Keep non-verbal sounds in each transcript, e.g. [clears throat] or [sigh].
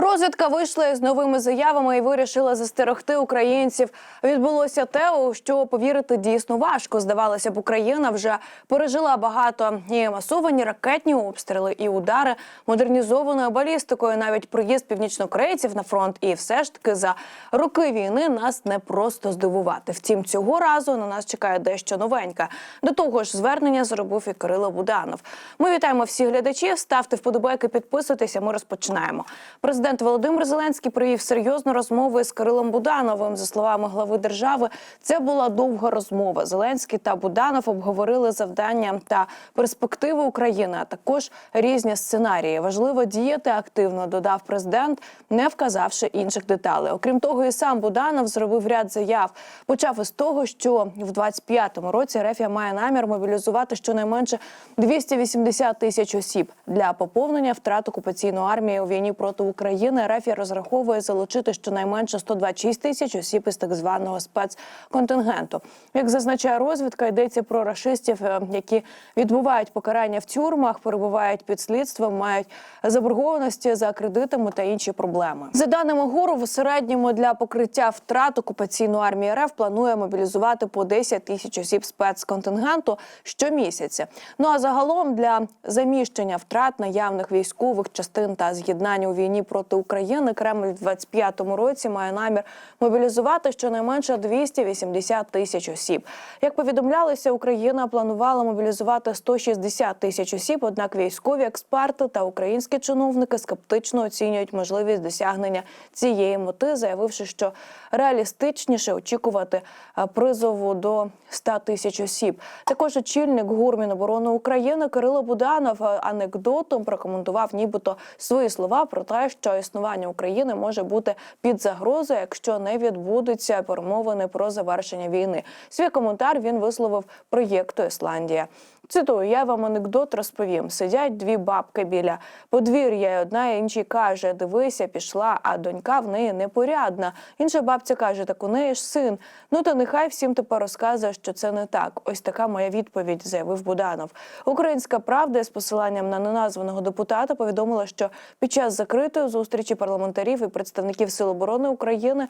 Розвідка вийшла з новими заявами і вирішила застерегти українців. Відбулося те, у що повірити дійсно важко. Здавалося б, Україна вже пережила багато і масовані ракетні обстріли, і удари модернізованою балістикою. Навіть приїзд північнокорейців на фронт. І все ж таки за роки війни нас не просто здивувати. Втім, цього разу на нас чекає дещо новеньке. До того ж, звернення зробив і Кирило Буданов. Ми вітаємо всіх глядачів. Ставте вподобайки, підписуйтеся. Ми розпочинаємо. Президент Володимир Зеленський провів серйозну розмову із Кирилом Будановим. За словами глави держави, це була довга розмова. Зеленський та Буданов обговорили завдання та перспективи України, а також різні сценарії. Важливо діяти активно, додав президент, не вказавши інших деталей. Окрім того, і сам Буданов зробив ряд заяв. Почав із того, що в 25-му році Рефія має намір мобілізувати щонайменше 280 тисяч осіб для поповнення втрат окупаційної армії у війні проти України. Рефія розраховує залучити щонайменше 126 тисяч осіб із так званого спецконтингенту. Як зазначає розвідка, йдеться про рашистів, е, які відбувають покарання в тюрмах, перебувають під слідством, мають заборгованості за кредитами та інші проблеми. За даними ГУРу, в середньому для покриття втрат окупаційної армії РФ планує мобілізувати по 10 тисяч осіб спецконтингенту щомісяця. Ну а загалом для заміщення втрат наявних військових частин та з'єднання у війні проти України Кремль в 25-му році має намір мобілізувати щонайменше 280 тисяч осіб. Як повідомлялося, Україна планувала мобілізувати 160 тисяч осіб. Однак військові експерти та українські чиновники скептично оцінюють можливість досягнення цієї мети, заявивши, що реалістичніше очікувати е, призову до 100 тисяч осіб. Також очільник ГУР Міноборони України Кирило Буданов е, анекдотом прокоментував, нібито свої слова про те, що існування України може бути під загрозою, якщо не відбудуться перемовини про завершення війни. Свій коментар він висловив проєкту Ісландія. Цитую, я вам анекдот розповім. Сидять дві бабки біля подвір'я, і одна іншій каже: Дивися, пішла, а донька в неї непорядна. Інша бабця каже: Так у неї ж син. Ну то нехай всім тепер розказує, що це не так. Ось така моя відповідь, заявив Буданов. Українська правда з посиланням на неназваного депутата повідомила, що під час закритої зустрічі парламентарів і представників Сил оборони України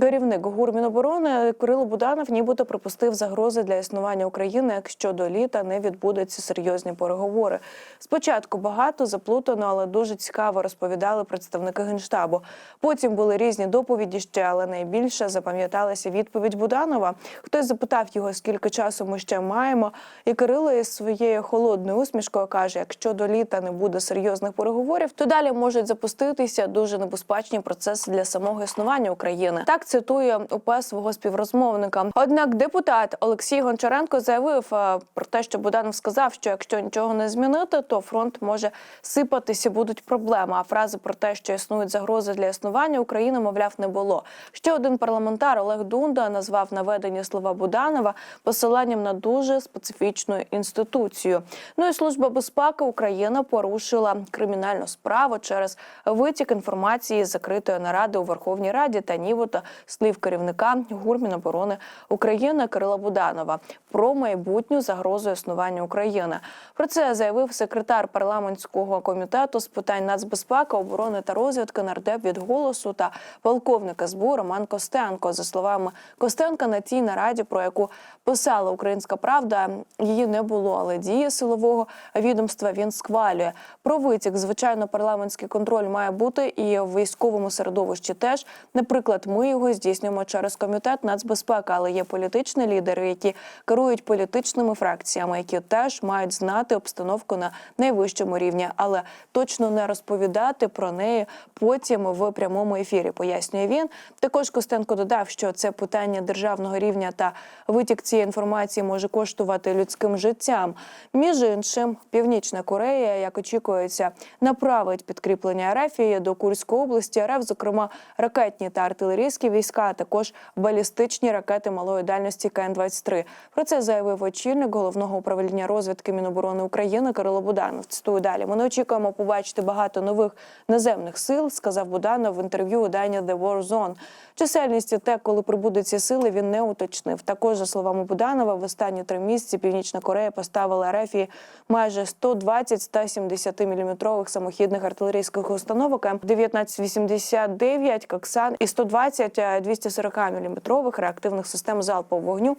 керівник ГУР Міноборони Кирило Буданов нібито припустив загрози для існування України, якщо до літа не відбудуться серйозні переговори. Спочатку багато заплутано, але дуже цікаво розповідали представники генштабу. Потім були різні доповіді ще, але найбільше запам'яталася відповідь Буданова. Хтось запитав його, скільки часу ми ще маємо. І Кирило із своєю холодною усмішкою каже: якщо до літа не буде серйозних переговорів, то далі можуть запуститися дуже небезпечні процеси для самого існування України. Так цитує УП свого співрозмовника. Однак депутат Олексій Гончаренко заявив е, про те, що Буданов сказав, що якщо нічого не змінити, то фронт може сипатися, будуть проблеми. А фрази про те, що існують загрози для існування України, мовляв, не було. Ще один парламентар Олег Дунда назвав наведені слова Буданова посиланням на дуже специфічну інституцію. Ну і служба безпеки України порушила кримінальну справу через витік інформації з закритої наради у Верховній Раді та нібито слів керівника ГУР Міноборони України Кирила Буданова про майбутню загрозу існування України. Про це заявив секретар парламентського комітету з питань нацбезпеки, оборони та розвідки нардеп від голосу та полковник СБУ Роман Костенко. За словами Костенка, на тій нараді, про яку писала Українська Правда, її не було, але дії силового відомства він схвалює. Про витік, звичайно, парламентський контроль має бути і в військовому середовищі теж. Наприклад, ми його здійснюємо через комітет нацбезпеки, але є політичні лідери, які керують політичними фракціями, які теж мають знати обстановку на найвищому рівні, але точно не розповідати про неї потім в прямому ефірі. Пояснює він. Також Костенко додав, що це питання державного рівня та витік цієї інформації може коштувати людським життям. Між іншим, Північна Корея, як очікується, направить підкріплення До Курської області. РФ, зокрема, ракетні та артилерійські війська, а також балістичні ракети малої дальності КН-23. Про це заявив очільник головного управління розвідки Міноборони України Кирило Буданов. Цитую далі. Ми не очікуємо побачити багато нових наземних сил, сказав Буданов в інтерв'ю видання The War Zone. Чисельність і те, коли прибудуть ці сили, він не уточнив. Також, за словами Буданова, в останні три місяці Північна Корея поставила РФ майже 120 170 мм самохідних артилерійських установок М1989 «Коксан» і 120 240 мм реактивних систем залпового вогню.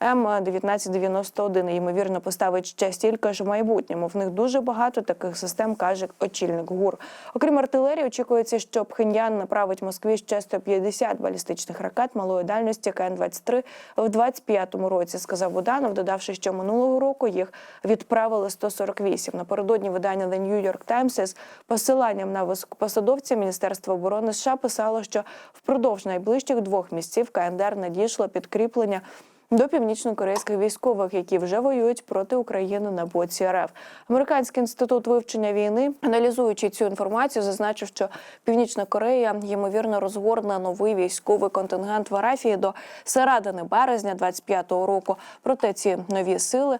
М1991 ймовірно поставить ще стільки ж в майбутньому. В них дуже багато таких систем, каже очільник ГУР. Окрім артилерії, очікується, що Пхеньян направить Москві ще 150 балістичних ракет малої дальності КН-23 в 25-му році, сказав Буданов, додавши, що минулого року їх відправили 148. Напередодні видання The New York Times з посиланням на високопосадовця Міністерства оборони США писало, що впродовж найближчих двох місяців КНДР надійшло підкріплення до північно-корейських військових, які вже воюють проти України на боці РФ. Американський інститут вивчення війни, аналізуючи цю інформацію, зазначив, що Північна Корея ймовірно розгорне новий військовий контингент в Арафії до середини березня 25-го року. Проте ці нові сили.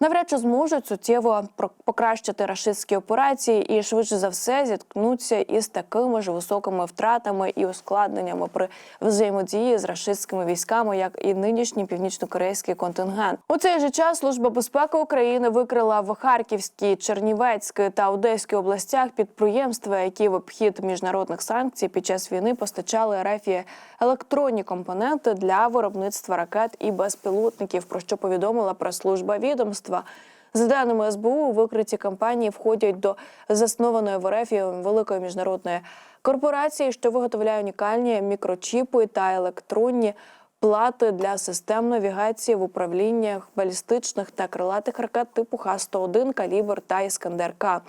Навряд чи зможуть суттєво покращити рашистські операції і швидше за все зіткнуться із такими ж високими втратами і ускладненнями при взаємодії з рашистськими військами, як і нинішній північнокорейський контингент. У цей же час служба безпеки України викрила в Харківській, Чернівецькій та Одеській областях підприємства, які в обхід міжнародних санкцій під час війни постачали РФ електронні компоненти для виробництва ракет і безпілотників. Про що повідомила прес-служба відомства. За даними СБУ, викриті компанії входять до заснованої в РФ великої міжнародної корпорації, що виготовляє унікальні мікрочіпи та електронні плати для систем навігації в управліннях балістичних та крилатих ракет типу Х-101, калібр та Іскандер-К.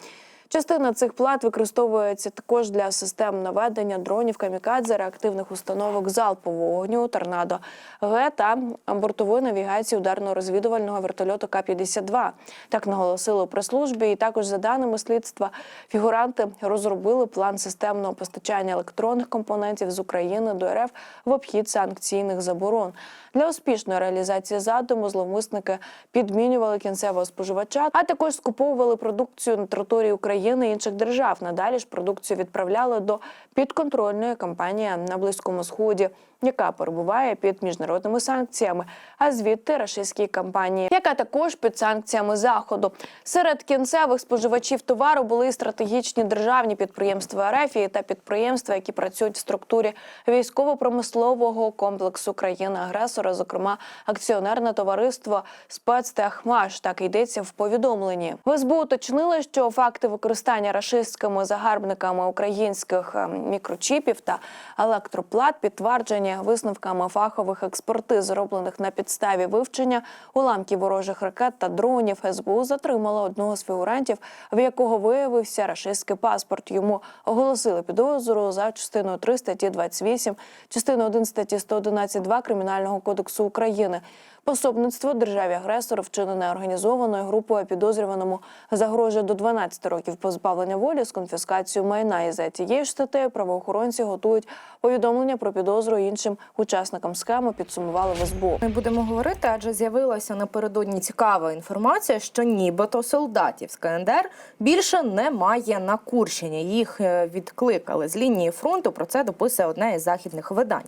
Частина цих плат використовується також для систем наведення дронів камікадзе, реактивних установок залпового вогню, торнадо Г та бортової навігації ударно-розвідувального вертольоту К-52. Так наголосили у прес-службі. І також за даними слідства, фігуранти розробили план системного постачання електронних компонентів з України до РФ в обхід санкційних заборон. Для успішної реалізації задуму зловмисники підмінювали кінцевого споживача, а також скуповували продукцію на території України і інших держав. Надалі ж продукцію відправляли до підконтрольної компанії на Близькому Сході, яка перебуває під міжнародними санкціями, а звідти рашистській компанії, яка також під санкціями заходу. Серед кінцевих споживачів товару були стратегічні державні підприємства РФ та підприємства, які працюють в структурі військово-промислового комплексу країни-агресора, зокрема акціонерне товариство «Спецтехмаш». Так йдеться в повідомленні. В СБУ уточнили, що факти використання рашистськими загарбниками українських ем, мікрочіпів та електроплат підтверджені висновками фахових експертиз, зроблених на підставі вивчення уламків ворожих ракет та дронів. СБУ затримала одного з фігурантів, в якого виявився рашистський паспорт. Йому оголосили підозру за частиною 3 статті 28, частиною 1 статті 111.2 Кримінального кодексу України. Пособництво державі агресору вчинене організованою групою підозрюваному загрожує до 12 років позбавлення волі з конфіскацією майна. І за тією ж статтею правоохоронці готують повідомлення про підозру іншим учасникам схеми. Підсумували в СБУ. Ми будемо говорити, адже з'явилася напередодні цікава інформація, що нібито солдатів з КНДР більше немає на Курщині. Їх е, відкликали з лінії фронту. Про це дописує одне із західних видань.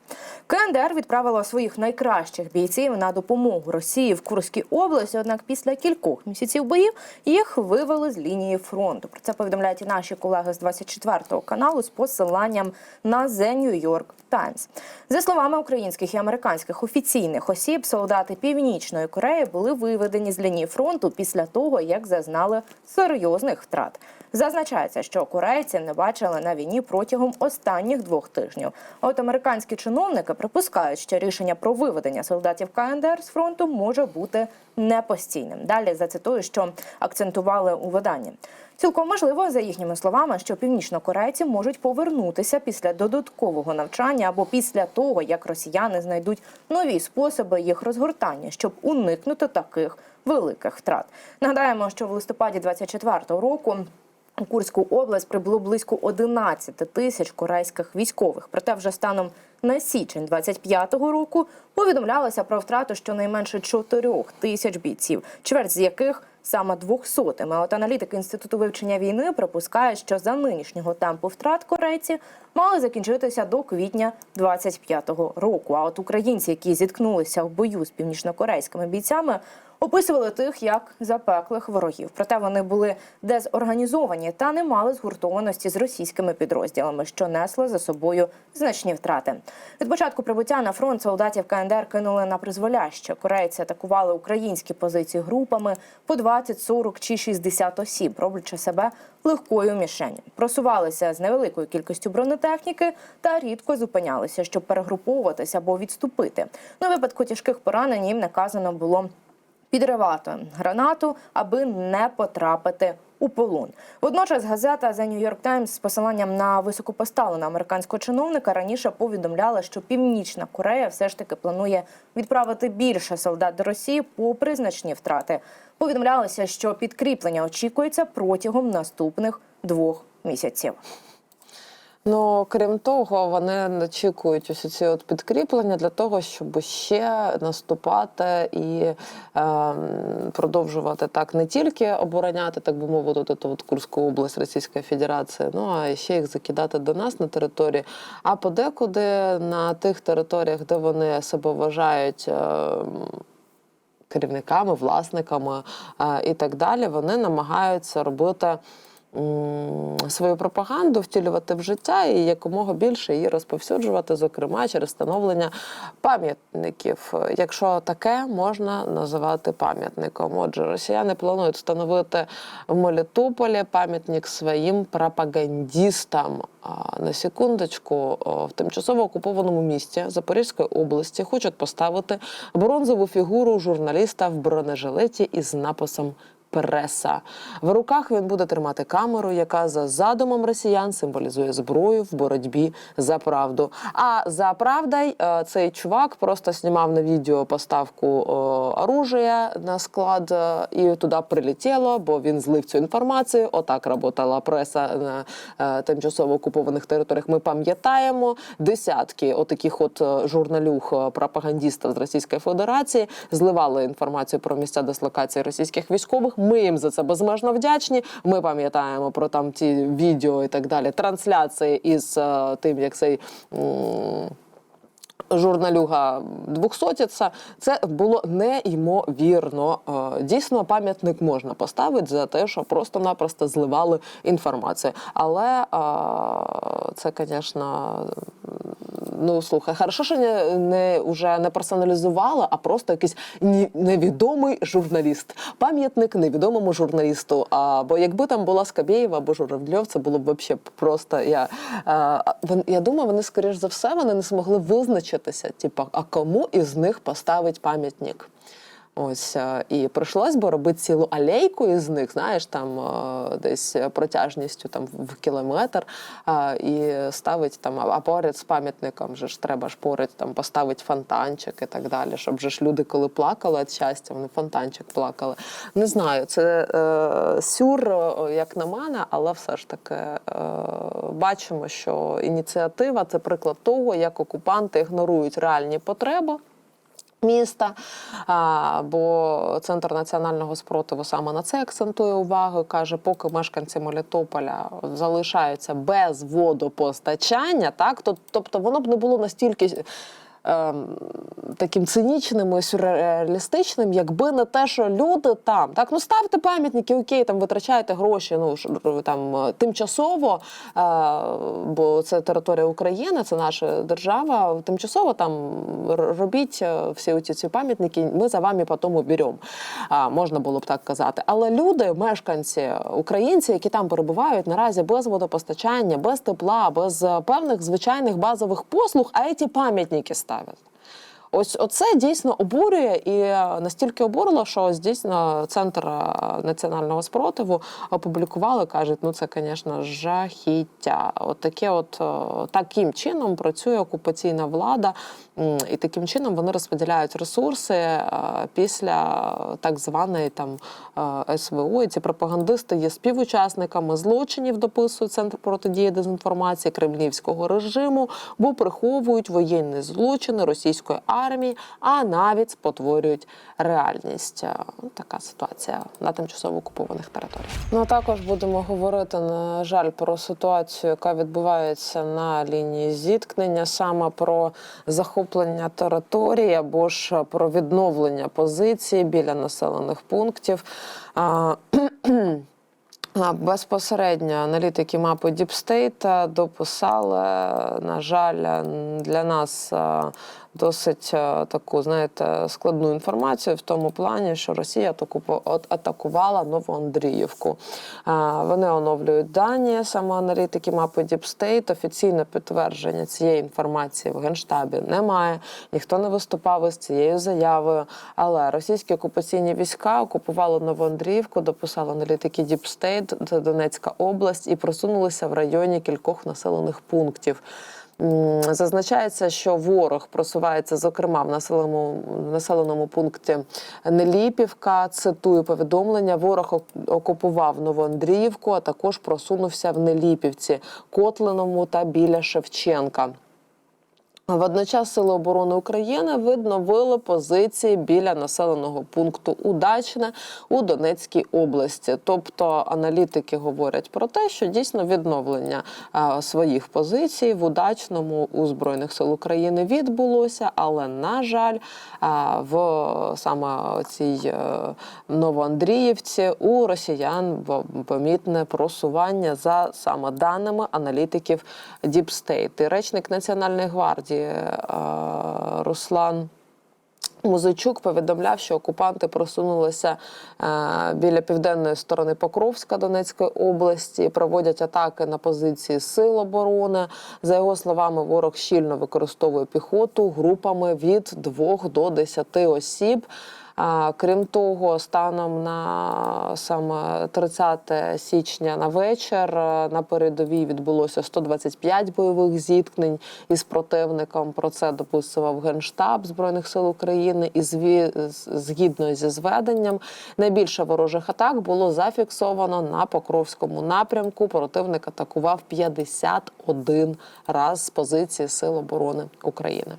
КНДР відправила своїх найкращих бійців на допомогу Росії в Курській області. Однак після кількох місяців боїв їх вивели з лінії фронту. Про це повідомляють і наші колеги з 24-го каналу з посиланням на The New York Times. За словами українських і американських офіційних осіб, солдати Північної Кореї були виведені з лінії фронту після того, як зазнали серйозних втрат. Зазначається, що корейці не бачили на війні протягом останніх двох тижнів. От американські чиновники припускають, що рішення про виведення солдатів КНДР з фронту може бути непостійним. Далі зацитую, що акцентували у виданні. Цілком можливо, за їхніми словами, що північнокорейці можуть повернутися після додаткового навчання або після того, як росіяни знайдуть нові способи їх розгортання, щоб уникнути таких великих втрат. Нагадаємо, що в листопаді 24-го року. У Курську область прибуло близько 11 тисяч корейських військових. Проте вже станом на січень 25-го року повідомлялося про втрату щонайменше 4 тисяч бійців, чверть з яких саме 200. А от аналітики інституту вивчення війни припускають, що за нинішнього темпу втрат корейці мали закінчитися до квітня 25-го року. А от українці, які зіткнулися в бою з північнокорейськими бійцями, описували тих як запеклих ворогів. Проте вони були дезорганізовані та не мали згуртованості з російськими підрозділами, що несло за собою значні втрати. Від початку прибуття на фронт солдатів КНДР кинули на призволяще. Корейці атакували українські позиції групами по 20, 40 чи 60 осіб, роблячи себе легкою мішенью. Просувалися з невеликою кількістю бронетехніки та рідко зупинялися, щоб перегруповуватися або відступити. На випадку тяжких поранень їм наказано було підривати гранату, аби не потрапити у полон. Водночас газета The New York Times з посиланням на високопоставленого американського чиновника раніше повідомляла, що Північна Корея все ж таки планує відправити більше солдат до Росії попри значні втрати. Повідомлялося, що підкріплення очікується протягом наступних двох місяців. Ну крім того, вони очікують ось ці от підкріплення для того, щоб ще наступати і е, продовжувати так не тільки обороняти, так би мовити, ту от Курську область Російської Федерації, ну а ще їх закидати до нас на території. А подекуди на тих територіях, де вони себе вважають. Е, Керівниками, власниками е, і так далі, вони намагаються робити свою пропаганду, втілювати в життя і якомога більше її розповсюджувати, зокрема через встановлення пам'ятників, якщо таке можна називати пам'ятником. Отже, росіяни планують встановити в Мелітополі пам'ятник своїм пропагандістам. А, На секундочку, в тимчасово окупованому місті Запорізької області хочуть поставити бронзову фігуру журналіста в бронежилеті із написом преса. В руках він буде тримати камеру, яка за задумом росіян символізує зброю в боротьбі за правду. А за правдой е, цей чувак просто знімав на відео поставку е, оружия на склад, е, і туди прилетіло, бо він злив цю інформацію. Отак працювала преса на тимчасово окупованих територіях. Ми пам'ятаємо десятки отаких от журналюх пропагандістів з Російської Федерації зливали інформацію про місця дислокації російських військових. Ми їм за це безмежно вдячні. Ми пам'ятаємо про там ті відео і так далі. Трансляції із е, тим, як цей. м, Журналюга двохсотіця, це було неймовірно. Е, Дійсно, пам'ятник можна поставити за те, що просто-напросто зливали інформацію. Але е, це, звісно, ну слухай, хорошо, що не, не уже не персоналізувала, а просто якийсь ні- невідомий журналіст. Пам'ятник невідомому журналісту. А, бо якби там була Скабєєва або Журавльов, це було б взагалі просто. Я, а, я думаю, вони, скоріш за все, вони не змогли визначитися, типу, а кому із них поставить пам'ятник. Ось е, і прийшлось би робити цілу алейку із них, знаєш, там е, десь протяжністю там в кілометр, е, і ставить там, а поряд з пам'ятником же ж треба ж поряд там поставити фонтанчик і так далі, щоб же ж люди, коли плакали від щастя, вони фонтанчик плакали. Не знаю, це е, сюр, е, як на мене, але все ж таки е, бачимо, що ініціатива це приклад того, як окупанти ігнорують реальні потреби міста. А, бо центр національного спротиву саме на це акцентує увагу. каже, поки мешканці Мелітополя залишаються без водопостачання, так то- тобто воно б не було настільки. Ем, Таким цинічним і сюрреалістичним, якби не те, що люди там так ну ставте пам'ятники, окей, там витрачайте гроші. Ну там е, тимчасово, е, бо це територія України, це наша держава. Тимчасово там робіть е, всі ці, пам'ятники. Ми за вами потім уберемо. Можна було б так казати. Але люди, мешканці, українці, які там перебувають наразі без водопостачання, без тепла, без певних звичайних базових послуг, а ці пам'ятники ставлять. Ось оце дійсно обурює і е, настільки обурило, що ось дійсно центр е, національного спротиву опублікували, кажуть, ну це, звісно, жахіття. От таке, от е, таким чином працює окупаційна влада, і таким чином вони розподіляють ресурси після так званої там СВО. І ці пропагандисти є співучасниками злочинів, дописує центр протидії дезінформації кремлівського режиму, бо приховують воєнні злочини російської армії, а навіть спотворюють реальність. Е, Така ситуація на тимчасово окупованих територіях. Ну а також будемо говорити на жаль про ситуацію, яка відбувається на лінії зіткнення, саме про захоплення території або ж про відновлення позицій біля населених пунктів. [clears throat] Безпосередньо аналітики мапи Deep дописали, на жаль, для нас е, досить е, таку, знаєте, складну інформацію в тому плані, що Росія атакувала Новоандріївку. Е, Вони оновлюють дані, саме аналітики мапи State. Офіційне підтвердження цієї інформації в Генштабі немає. Ніхто не виступав із цією заявою. Але російські окупаційні війська окупували Новоандріївку, дописали аналітики це Донецька область, і просунулися в районі кількох населених пунктів. Зазначається, що ворог просувається, зокрема, в населеному, населеному пункті Неліпівка. Цитую повідомлення: ворог ок- окупував Новоандріївку, а також просунувся в Неліпівці, Котлиному та біля Шевченка. Водночас Сили оборони України відновили позиції біля населеного пункту Удачне у Донецькій області. Тобто аналітики говорять про те, що дійсно відновлення е, своїх позицій в удачному у збройних сил України відбулося, але на жаль, е, в саме цій е, Новоандріївці у росіян помітне просування за саме даними аналітиків. І речник Національної гвардії Руслан. Музичук повідомляв, що окупанти просунулися е, біля південної сторони Покровська Донецької області, проводять атаки на позиції сил оборони. За його словами, ворог щільно використовує піхоту групами від 2 до 10 осіб. Крім того, станом на саме 30 січня на вечір е, на передовій відбулося 125 бойових зіткнень із противником. Про це дописував Генштаб Збройних сил України. І згідно зі зведенням, найбільше ворожих атак було зафіксовано на Покровському напрямку. Противник атакував 51 раз з позиції Сил оборони України.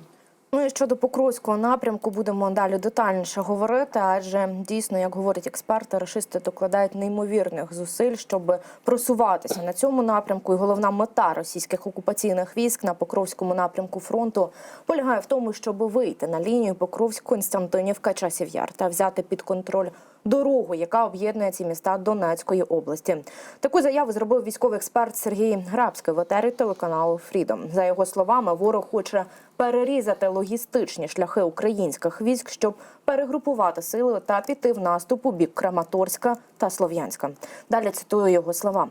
Ну і щодо Покровського напрямку будемо далі детальніше говорити, адже дійсно, як говорять експерти, рашисти докладають неймовірних зусиль, щоб просуватися на цьому напрямку. І головна мета російських окупаційних військ на Покровському напрямку фронту полягає в тому, щоб вийти на лінію Покровськ-Константинівка часів Яр та взяти під контроль дорогу, яка об'єднує ці міста Донецької області. Таку заяву зробив військовий експерт Сергій Грабський в етері телеканалу Фрідом. За його словами, ворог хоче перерізати логістичні шляхи українських військ, щоб перегрупувати сили та піти в наступ у бік Краматорська та Слов'янська. Далі цитую його слова.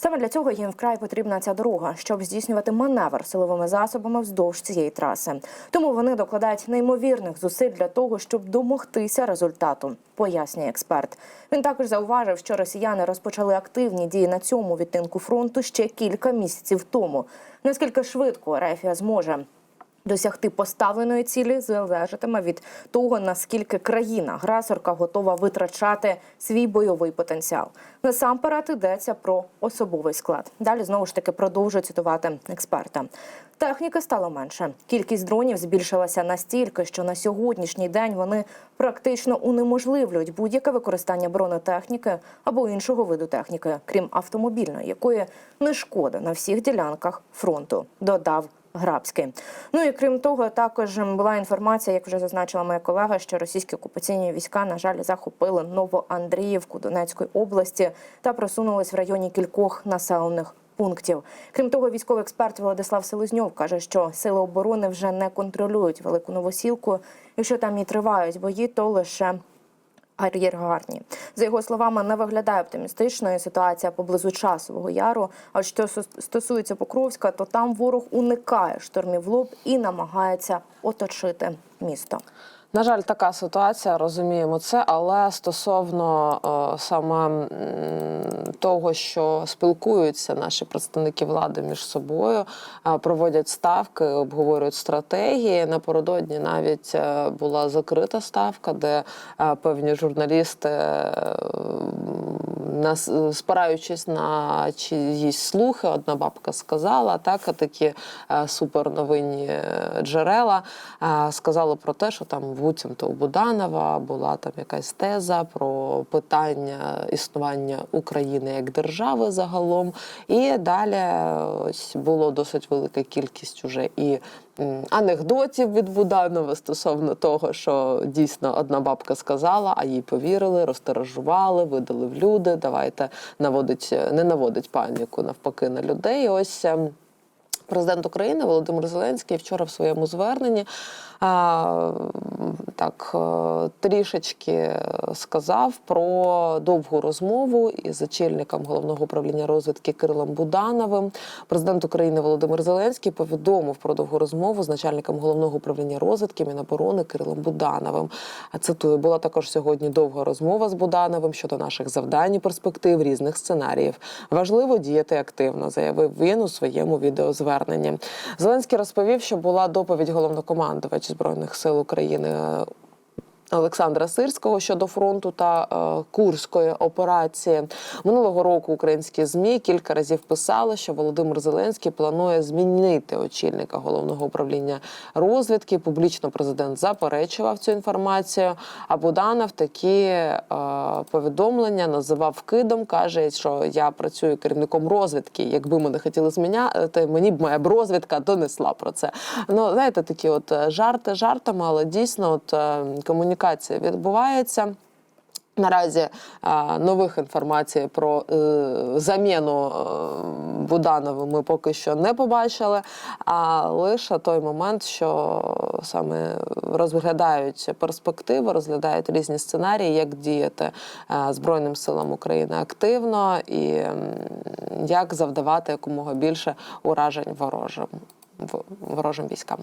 Саме для цього їм вкрай потрібна ця дорога, щоб здійснювати маневр силовими засобами вздовж цієї траси. Тому вони докладають неймовірних зусиль для того, щоб домогтися результату, пояснює експерт. Він також зауважив, що росіяни розпочали активні дії на цьому відтинку фронту ще кілька місяців тому. Наскільки швидко Рефія зможе Досягти поставленої цілі залежатиме від того, наскільки країна-агресорка готова витрачати свій бойовий потенціал. Насамперед йдеться про особовий склад. Далі знову ж таки продовжую цитувати експерта. Техніки стало менше. Кількість дронів збільшилася настільки, що на сьогоднішній день вони практично унеможливлюють будь-яке використання бронетехніки або іншого виду техніки, крім автомобільної, якої не шкода на всіх ділянках фронту. Додав Грабський. Ну і крім того, також була інформація, як вже зазначила моя колега, що російські окупаційні війська, на жаль, захопили Новоандріївку Донецької області та просунулись в районі кількох населених пунктів. Крім того, військовий експерт Владислав Селезньов каже, що сили оборони вже не контролюють велику новосілку. Якщо там і тривають бої, то лише ар'єргарні. За його словами, не виглядає оптимістичною ситуація поблизу часового яру. А що стосується Покровська, то там ворог уникає штурмів лоб і намагається оточити місто. На жаль, така ситуація, розуміємо це, але стосовно е, саме того, що спілкуються наші представники влади між собою, е, проводять ставки, обговорюють стратегії. Напередодні навіть е, була закрита ставка, де певні журналісти, нас, спираючись на чиїсь слухи, одна бабка сказала, так, такі суперновинні джерела сказали про те, що там буцімто у Буданова була там якась теза про питання існування України як держави загалом. І далі ось було досить велика кількість уже і анекдотів від Буданова стосовно того, що дійсно одна бабка сказала, а їй повірили, розтиражували, видали в люди. Давайте наводить, не наводить паніку навпаки на людей. Ось. Президент України Володимир Зеленський вчора в своєму зверненні а, так е, трішечки сказав про довгу розмову із очільником головного управління розвідки Кирилом Будановим. Президент України Володимир Зеленський повідомив про довгу розмову з начальником головного управління розвідки Міноборони Кирилом Будановим. А цитую, була також сьогодні довга розмова з Будановим щодо наших завдань і перспектив різних сценаріїв. Важливо діяти активно, заявив він у своєму відеозверненні. Зеленський розповів, що була доповідь головнокомандувача збройних сил України. Олександра Сирського щодо фронту та е, курської операції минулого року. Українські змі кілька разів писали, що Володимир Зеленський планує змінити очільника головного управління розвідки. Публічно президент заперечував цю інформацію. А Буданов такі е, повідомлення називав вкидом. каже, що я працюю керівником розвідки. Якби ми не хотіли зміняти, мені б моя б розвідка донесла про це. Ну знаєте, такі от е, жарти жартами, але дійсно, от е, комунікація відбувається. Наразі нових інформацій про е, заміну е, Буданову ми поки що не побачили. А лише той момент, що саме розглядають перспективи, розглядають різні сценарії, як діяти е, Збройним силам України активно і як завдавати якомога більше уражень ворожим ворожим військам.